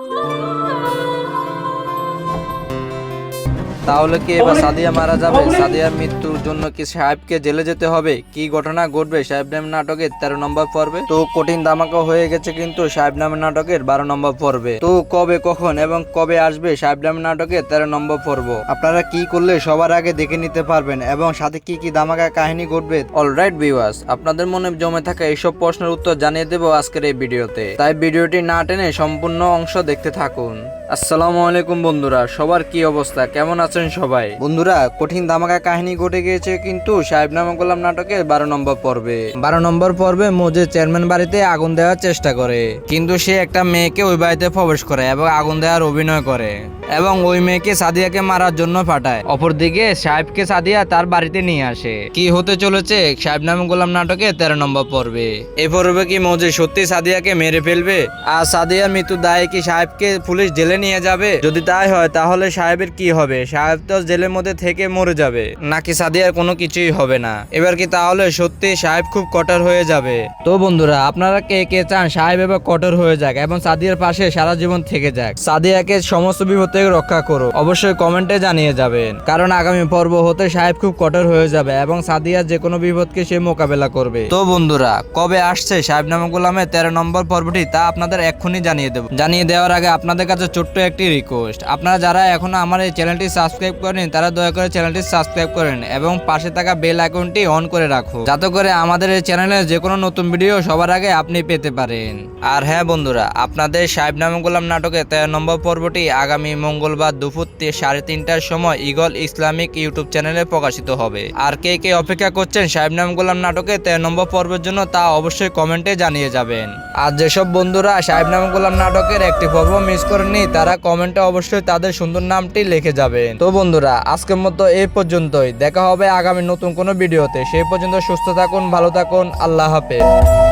Oh. তাহলে কি এবার সাদিয়া মারা যাবে? সাদিয়ার মৃত্যুর জন্য কি সাহেবকে জেলে যেতে হবে? কি ঘটনা ঘটবে সাহেব নাম নাটকের তেরো নম্বর পর্বে? তো কঠিন ধামাকা হয়ে গেছে কিন্তু সাহেব নামের নাটকের বারো নম্বর পর্বে। তো কবে কখন এবং কবে আসবে সাহেব নামের নাটকের তেরো নম্বর পর্ব? আপনারা কি করলে সবার আগে দেখে নিতে পারবেন এবং সাথে কি কি ধামাকা কাহিনী ঘটবে? অলরাইট ভিউয়ার্স আপনাদের মনে জমে থাকা এইসব প্রশ্নের উত্তর জানিয়ে দেবো আজকের এই ভিডিওতে। তাই ভিডিওটি না টেনে সম্পূর্ণ অংশ দেখতে থাকুন। আসসালামু আলাইকুম বন্ধুরা, সবার কি অবস্থা? কেমন আছেন সবাই? বন্ধুরা, কঠিন ধামাকা কাহিনী ঘটে গিয়েছে কিন্তু সাহেব নামা গোলাম নাটকের বারো নম্বর পর্বে। বারো নম্বর পর্বে মোজে চেয়ারম্যান বাড়িতে আগুন দেওয়ার চেষ্টা করে, কিন্তু সে একটা মেয়েকে ওই বাড়িতে প্রবেশ করে এবং আগুন দেওয়ার অভিনয় করে এবং ওই মেয়েকে সাদিয়াকে মারার জন্য পাঠায়। অপরদিকে সাহেবকে সাদিয়া তার বাড়িতে নিয়ে আসে। কি হতে চলেছে সাহেব নামে গোলাম নাটকে তেরো নম্বর পর্বে? এ পর্বে কি মজে সত্যি সাদিয়াকে মেরে ফেলবে? আর সাদিয়া মৃত্যু দায়ে কি সাহেবকে পুলিশ জেলে নিয়ে যাবে। যদি তাই হয়, তাহলে সাহেবের কি হবে? সাহেব তো জেলের মধ্যে থেকে মরে যাবে। নাকি সাদিয়ার কোনো কিছুই হবে না? এবার কি তাহলে সত্যি সাহেব খুব কঠোর হয়ে যাবে? তো বন্ধুরা, আপনারা কে কে চান সাহেব এবার কঠোর হয়ে যাক এবং সাদিয়ার পাশে সারা জীবন থেকে যাক। সাদিয়াকে সমস্ত বিপদ থেকে রক্ষা করো অবশ্যই কমেন্টে জানিয়ে যাবেন। কারণ আগামী পর্ব হতে সাহেব খুব কঠোর হয়ে যাবে এবং সাদিয়া যে কোনো বিপদকে সে মোকাবেলা করবে। তো বন্ধুরা, কবে আসছে সাহেব নামে গোলামের তেরো নম্বর পর্বটি তা আপনাদের এক্ষুনি জানিয়ে দেবো। জানিয়ে দেওয়ার আগে আপনাদের কাছে ছোট্ট একটি রিকোয়েস্ট আপনারা যারা এখনও আমার এই চ্যানেলটি সাবস্ক্রাইব করেন তারা দয়া করে চ্যানেলটি সাবস্ক্রাইব করেন এবং পাশে থাকা বেল আইকনটি অন করে রাখো যাতে করে আমাদের এই চ্যানেলে যে কোনো নতুন ভিডিও সবার আগে আপনি পেতে পারেন। আর হ্যাঁ বন্ধুরা, আপনাদের সাহেব নামে গোলাম নাটকে তেরো নম্বর পর্বটি আগামী মঙ্গলবার দুপুর সাড়ে তিনটার সময় ইগল ইসলামিক ইউটিউব চ্যানেলে প্রকাশিত হবে। আর কে কে অপেক্ষা করছেন সাহেব নাম গোলাম নাটকে তেরো নম্বর পর্বের জন্য তা অবশ্যই কমেন্টে জানিয়ে যাবেন। আর যেসব বন্ধুরা সাহেব নাম গোলাম নাটকের একটি পর্ব মিস করেননি তারা কমেন্টে অবশ্যই তাদের সুন্দর নামটি লিখে যাবেন। তো বন্ধুরা, আজকের মতো এই পর্যন্তই। দেখা হবে আগামী নতুন কোনো ভিডিওতে। সেই পর্যন্ত সুস্থ থাকুন, ভালো থাকুন, আল্লাহ হাফেজ।